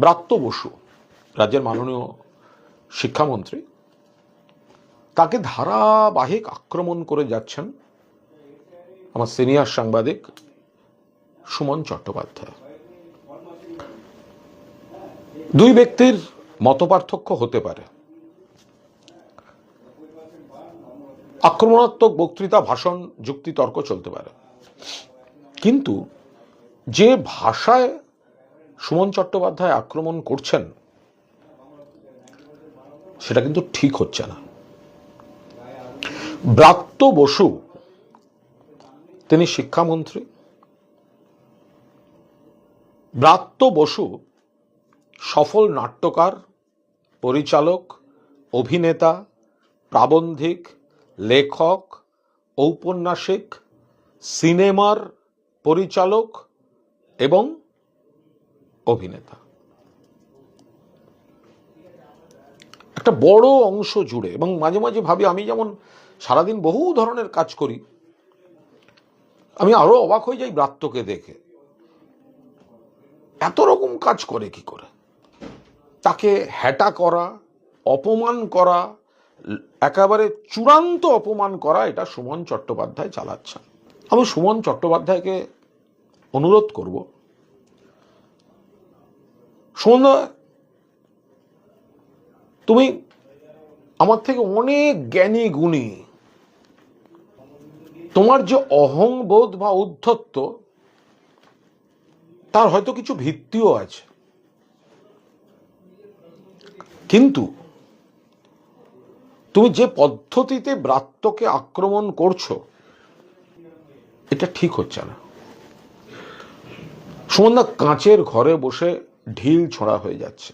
ব্রাত্য বসু, রাজ্যের মাননীয় শিক্ষামন্ত্রী, তাকে ধারাবাহিক আক্রমণ করে যাচ্ছেন আমার সিনিয়র সাংবাদিক সুমন চট্টোপাধ্যায়। দুই ব্যক্তির মতপার্থক্য হতে পারে। আক্রমণাত্মক বক্তৃতা, ভাষণ, যুক্তি, তর্ক চলতে পারে। কিন্তু যে ভাষায় সুমন চট্টোপাধ্যায় আক্রমণ করছেন, সেটা কিন্তু ঠিক হচ্ছে না। ব্রাত্য বসু, তিনি শিক্ষামন্ত্রী। ব্রাত্য বসু, সফল নাট্যকার, পরিচালক, অভিনেতা, প্রাবন্ধিক, লেখক, ঔপন্যাসিক, সিনেমার পরিচালক এবং অভিনেতা। একটা বড় অংশ জুড়ে, এবং মাঝে মাঝে ভাবি আমি যেমন সারাদিন বহু ধরনের কাজ করি, আমি আরও অবাক হয়ে যাই ব্রাত্যকে দেখে। এত রকম কাজ করে কি করে? তাকে হ্যাটা করা, অপমান করা, একেবারে চূড়ান্ত অপমান করা, এটা সুমন চট্টোপাধ্যায় চালাচ্ছেন। আমি সুমন চট্টোপাধ্যায়কে অনুরোধ করব সুমন তুমি আমার থেকে অনেক জ্ঞানী গুণী। তোমার যে অহংবোধ বা উদ্ধত্ত, তার হয়তো কিছু ভিত্তিও আছে। কিন্তু তুমি যে পদ্ধতিতে ব্রাত্যকে আক্রমণ করছ, এটা ঠিক হচ্ছে না। সুমন্দা কাঁচের ঘরে বসে ঢিল ছোঁড়া হয়ে যাচ্ছে।